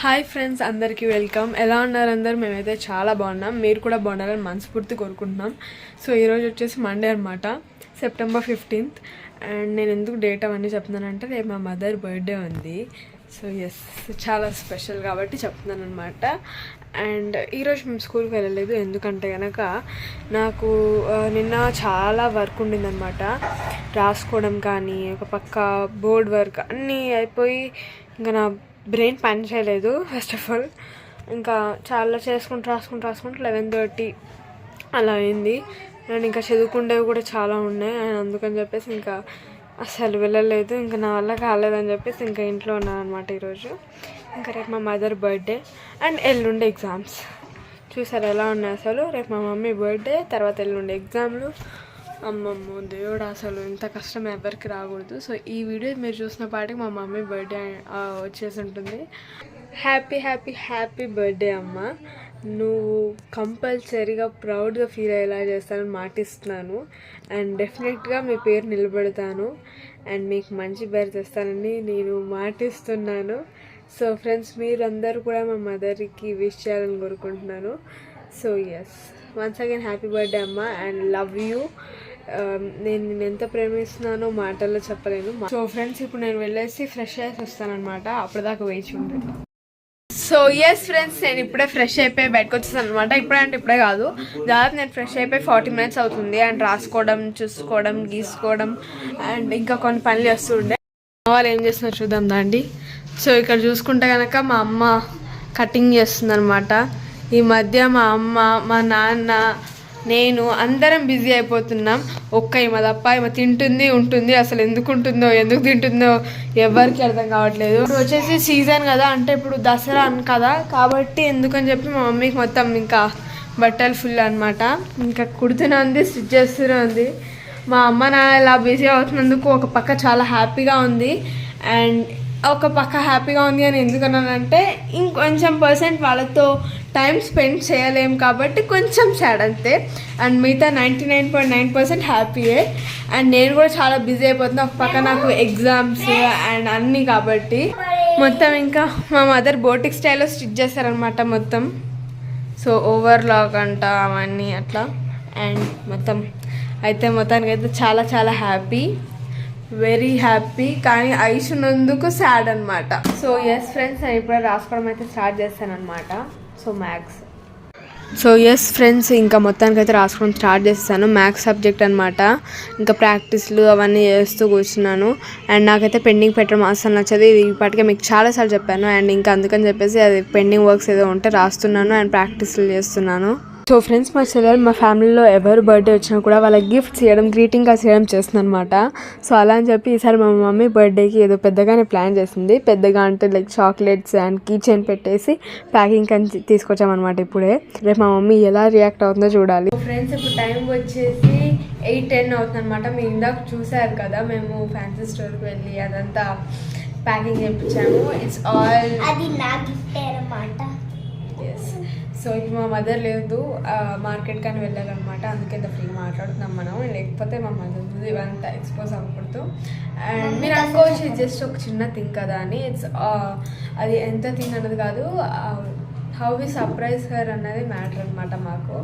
Hi friends అందరికీ welcome. ఎలా ఉన్నారు అందరు? మేమైతే చాలా బాగున్నాం. మీరు కూడా బాగున్నారని మనస్ఫూర్తి కోరుకుంటున్నాం. సో ఈరోజు వచ్చేసి మండే అనమాట సెప్టెంబర్ ఫిఫ్టీన్త్ అండ్ నేను ఎందుకు డేట్ అవన్నీ చెప్తున్నానంటే రేపు మా మదర్ బర్త్డే ఉంది. సో ఎస్ చాలా స్పెషల్ కాబట్టి చెప్తున్నాను అనమాట అండ్ ఈరోజు మేము స్కూల్కి వెళ్ళలేదు ఎందుకంటే కనుక నాకు నిన్న చాలా వర్క్ ఉండిందనమాట రాసుకోవడం కానీ ఒక పక్క బోర్డ్ వర్క్ అన్నీ అయిపోయి ఇంకా నా బ్రెయిన్ పని చేయలేదు ఫస్ట్ ఆఫ్ ఆల్ ఇంకా చాలా చేసుకుంటూ రాసుకుంటూ రాసుకుంటూ లెవెన్ థర్టీ అలా అయింది. అండ్ ఇంకా చదువుకుండేవి కూడా చాలా ఉన్నాయి. అండ్ అందుకని చెప్పేసి ఇంకా అసలు వెళ్ళలేదు. ఇంకా నా వల్ల కాలేదని చెప్పేసి ఇంకా ఇంట్లో ఉన్నాను అనమాట ఈరోజు. ఇంకా రేపు మా మదర్ బర్త్డే అండ్ ఎల్లుండే ఎగ్జామ్స్ చూసారు ఎలా ఉన్నాయి అసలు? రేపు మా మమ్మీ బర్త్డే తర్వాత ఎల్లుండే ఎగ్జామ్లు అమ్మమ్మో దేవుడు అసలు ఇంత కష్టం ఎవరికి రాకూడదు. సో ఈ వీడియో మీరు చూసిన పాటికి మా మమ్మీ బర్త్డే వచ్చేసి ఉంటుంది. హ్యాపీ హ్యాపీ హ్యాపీ బర్త్డే అమ్మ. నువ్వు కంపల్సరీగా ప్రౌడ్గా ఫీల్ అయ్యేలా చేస్తానని మాటిస్తున్నాను. అండ్ డెఫినెట్గా మీ పేరు నిలబెడతాను. అండ్ మీకు మంచి పేరు తెస్తానని నేను మాటిస్తున్నాను. సో ఫ్రెండ్స్ మీరందరూ కూడా మా మదర్కి విష్ చేయాలని కోరుకుంటున్నాను. So yes once again happy birthday అమ్మ. అండ్ లవ్ యూ నేను నేను ఎంత ప్రేమిస్తున్నానో మాటల్లో చెప్పలేను. సో ఫ్రెండ్స్ ఇప్పుడు నేను వెళ్ళేసి ఫ్రెష్ అయ్యేసి వస్తానమాట అప్పటిదాకా వేచి ఉంటుంది సో ఎస్ ఫ్రెండ్స్ నేను ఇప్పుడే ఫ్రెష్ అయిపోయి బయటకు వచ్చేసాను అనమాట ఇప్పుడే అంటే ఇప్పుడే కాదు. దాదాపు నేను ఫ్రెష్ అయిపోయి ఫార్టీ మినిట్స్ అవుతుంది. అండ్ రాసుకోవడం చూసుకోవడం గీసుకోవడం అండ్ ఇంకా కొన్ని పనులు చేస్తుండే మా వాళ్ళు ఏం చేస్తున్నారు చూద్దాం దాండి. సో ఇక్కడ చూసుకుంటే కనుక మా అమ్మ కటింగ్ చేస్తుందనమాట ఈ మధ్య మా అమ్మ మా నాన్న నేను అందరం బిజీ అయిపోతున్నాం. ఒక్క ఈమె తప్ప ఈమె తింటుంది ఉంటుంది. అసలు ఎందుకు ఉంటుందో ఎందుకు తింటుందో ఎవరికి అర్థం కావట్లేదు. ఇప్పుడు వచ్చేసి సీజన్ కదా అంటే ఇప్పుడు దసరా అని కదా కాబట్టి ఎందుకని చెప్పి మా మమ్మీకి మొత్తం ఇంకా బట్టలు ఫుల్ అనమాట ఇంకా కుడుతూనే ఉంది స్టిచ్ చేస్తూనే ఉంది మా అమ్మ నా ఇలా బిజీ అవుతున్నందుకు ఒక పక్క చాలా హ్యాపీగా ఉంది. అండ్ ఒక పక్క హ్యాపీగా ఉంది అని ఎందుకన్నానంటే ఇంకొంచెం పర్సెంట్ వాళ్ళతో టైం స్పెండ్ చేయలేం కాబట్టి కొంచెం సాడ్ అంతే. అండ్ మిగతా ninety nine point nine percent హ్యాపీయే. And నేను కూడా చాలా బిజీ అయిపోతున్నా. ఒక పక్క నాకు ఎగ్జామ్స్ అండ్ అన్నీ కాబట్టి. మొత్తం ఇంకా మా మదర్ బోటిక్ స్టైల్లో స్టిచ్ చేస్తారనమాట మొత్తం. సో ఓవర్లాక్ అంట అవన్నీ అట్లా. అండ్ మొత్తం. అయితే మొత్తానికి అయితే చాలా చాలా హ్యాపీ వెరీ హ్యాపీ కానీ ఐస్ ఉన్నందుకు సాడ్ అనమాట సో ఎస్ ఫ్రెండ్స్ నేను ఇప్పుడే రాసుకోవడం అయితే స్టార్ట్ చేస్తాను అనమాట so maths so yes friends ఇంకా మొత్తానికి అయితే రాసుకోవడం స్టార్ట్ చేస్తాను. మ్యాథ్స్ సబ్జెక్ట్ అనమాట ఇంకా ప్రాక్టీస్లు అవన్నీ చేస్తూ కూర్చున్నాను. అండ్ నాకైతే పెండింగ్ పెట్టడం అసలు నచ్చదు. ఇది ఇప్పటికే మీకు చాలాసార్లు చెప్పాను. అండ్ ఇంకా అందుకని చెప్పేసి అది పెండింగ్ వర్క్స్ ఏదో ఉంటే రాస్తున్నాను. అండ్ ప్రాక్టీస్లు చేస్తున్నాను. సో ఫ్రెండ్స్ మా చెల్లెలు మా ఫ్యామిలీలో ఎవరు బర్త్డే వచ్చినా కూడా వాళ్ళకి గిఫ్ట్స్ ఇవ్వడం గ్రీటింగ్ కార్డ్స్ ఇవ్వడం చేస్తుంది అనమాట సో అలా అని చెప్పి ఈసారి మా మమ్మీ బర్త్డేకి ఏదో పెద్దగానే ప్లాన్ చేసింది. పెద్దగా అంటే like chocolates and key chain పెట్టేసి ప్యాకింగ్ అని తీసుకొచ్చామన్నమాట ఇప్పుడే. రేపు మా మమ్మీ ఎలా రియాక్ట్ అవుతుందో చూడాలి. ఫ్రెండ్స్ ఇప్పుడు టైం వచ్చేసి ఎయిట్ టెన్ అవుతుంది అనమాట మీరు ఇందాక చూసారు కదా మేము ఫ్యాన్సీ స్టోర్కి వెళ్ళి అదంతా ప్యాకింగ్ చేయించాము. ఇట్స్ ఆల్ అది నా గిఫ్ట్ అనమాట సో ఇప్పుడు మా మదర్ లేదు మార్కెట్ కానీ వెళ్ళాలన్నమాట. అందుకే ఇంత ఫ్రీ మాట్లాడుతున్నాం మనం. లేకపోతే మా మదర్ ఇవంతా ఎక్స్పోజ్ అవ్వకూడదు. అండ్ మీరు అనుకోవచ్చు జస్ట్ ఒక చిన్న థింగ్ కదా అని. ఇట్స్ అది ఎంత థింగ్ అన్నది కాదు హౌ వి సర్ప్రైజ్ హర్ అన్నది మ్యాటర్ అనమాట మాకు.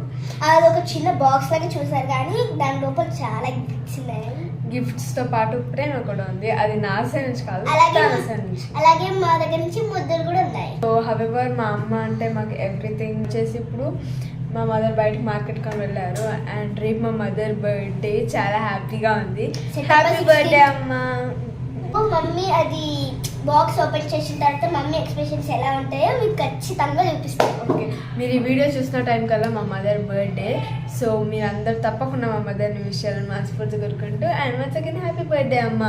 అది ఒక చిన్న బాక్స్ లాగా చూసారు కానీ దాని లోపల చాలా గిఫ్ట్స్ ఉన్నాయి. గిఫ్ట్స్తో పాటు ప్రేమ కూడా ఉంది. అది నా సైడ్ నుంచి కాదు అలాగే తన సైడ్ నుంచి. అలాగే మా దగ్గర నుంచి ముద్దలు కూడా ఉన్నాయి. సో హవెవర్ మా అమ్మ అంటే మాకు ఎవ్రీథింగ్ చేసి ఇప్పుడు మా మదర్ బయటకు మార్కెట్ కొని వెళ్ళారు. అండ్ రేపు మా మదర్ బర్త్డే చాలా హ్యాపీగా ఉంది. హ్యాపీ 16. బర్త్డే అమ్మ. మమ్మీ అది బాక్స్ ఓపెన్ చేసిన తర్వాత మమ్మీ ఎక్స్ప్రెషన్స్ ఎలా ఉంటాయో మీకు ఖచ్చితంగా చూపిస్తాను. ఓకే. మీరు ఈ వీడియో చూసిన టైం కల్లా మా మదర్ బర్త్డే సో మీరందరూ తప్పకుండా మా మదర్ని విషయాలను మనస్ఫూర్తి కోరుకుంటూ and once again happy birthday అమ్మ.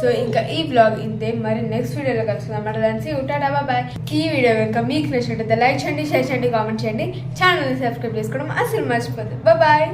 సో ఇంకా ఈ బ్లాగ్ ఇంతే. మరి నెక్స్ట్ వీడియోలో కలుసుకుందాం. అన్నమాట దాని ఉంటాడా బాయ్ ఈ వీడియో కనుక మీకు నచ్చినట్టయితే లైక్ చేయండి షేర్ చేయండి కామెంట్ చేయండి. ఛానల్ని సబ్స్క్రైబ్ చేసుకోవడం అసలు మర్చిపోద్దు. బాయ్